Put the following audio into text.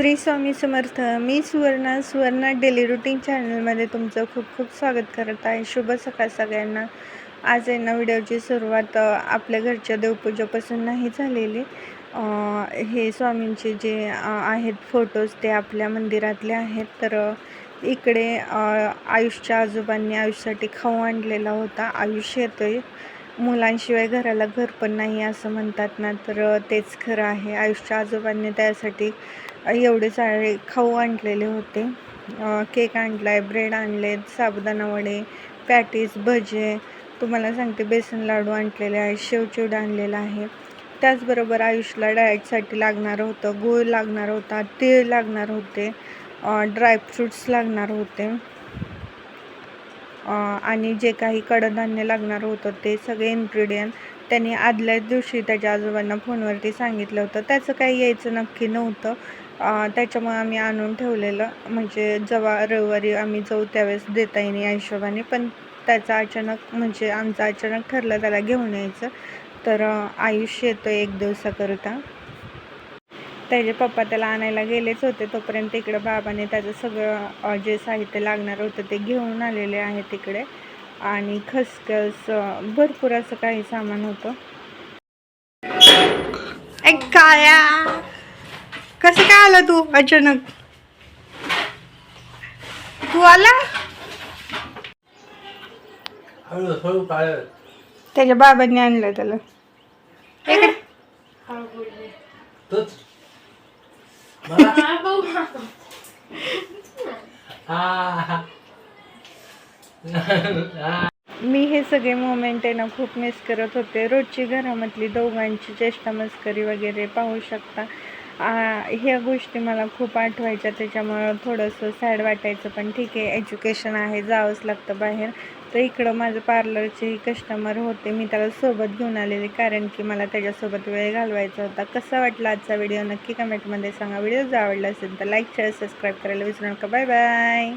श्री स्वामी समर्थ मी Suvarna Suvarna daily routine चॅनलमध्ये तुमचं खूप खूप स्वागत करत आहे. शुभ सकाळ सगळ्यांना. आज आहे ना व्हिडिओची सुरुवात आपल्या घरच्या देवपूजेपासून नाही झालेली. हे स्वामींचे जे आहेत फोटोज ते आपल्या मंदिरातले आहेत. तर इकडे आयुषच्या आजोबांनी आयुषसाठी खाऊ आणलेला होता. आयुष येतोय. मुलांशिवाय घराला घर पण नाही असं म्हणतात ना तर तेच खरं आहे. आयुष्य आजोबांनी त्यासाठी एवढे सारे खाऊ आणलेले होते. केक आणला आहे ब्रेड आणले साबुदाणा वडे पॅटीस भजे तुम्हाला सांगते बेसन लाडू आणलेले आहे शेवचिवडा आणलेला आहे. त्याचबरोबर आयुषला डाएटसाठी लागणार होतं गूळ लागणार होता तीळ लागणार होते ड्रायफ्रूट्स लागणार होते. आणि जे काही कडधान्य लागणार होतं ते सगळे इन्ग्रेडियंट त्यांनी आदल्याच दिवशी त्याच्या आजोबांना फोनवरती सांगितलं होतं. त्याचं काही यायचं नक्की नव्हतं. त्याच्यामुळे आम्ही आणून ठेवलेलं. म्हणजे जेव्हा रविवारी आम्ही जाऊ त्यावेळेस देता येईल या हिशोबाने. पण त्याचा अचानक म्हणजे आमचं अचानक ठरलं त्याला घेऊन यायचं. तर आयुष्य येतं येतो एक दिवसाकरता. त्याचे पप्पा त्याला आणायला गेलेच होते. तोपर्यंत इकडं बाबाने त्याचं सगळं जे साहित्य लागणार होतं ते घेऊन आलेले आहे तिकडे. आणि खसखस भरपूर असं काही सामान होतं. काया कसं काय आला तू अचानक? तू आला? त्याच्या बाबांनी आणलं त्याला इकडे तूच मला आ. आ. मी हे सगळे मोमेंट आहे ना खूप मिस करत होते. रोजची घरामधली दोघांची चेष्टा मस्करी वगैरे पाहू शकता. ह्या गोष्टी मला खूप आठवायच्या त्याच्यामुळं थोडंसं सॅड वाटायचं पण ठीक आहे एज्युकेशन आहे जावंच लागतं बाहेर. तर इकडं माझं पार्लरचे कस्टमर होते. मी त्याला सोबत घेऊन आलेले. कारण की मला त्याच्यासोबत वेळ घालवायचा होता. कसा वाटला आजचा व्हिडिओ नक्की कमेंटमध्ये सांगा. व्हिडिओ जर आवडला असेल तर लाईक शेअर सबस्क्राईब करायला विसरू नका. Bye bye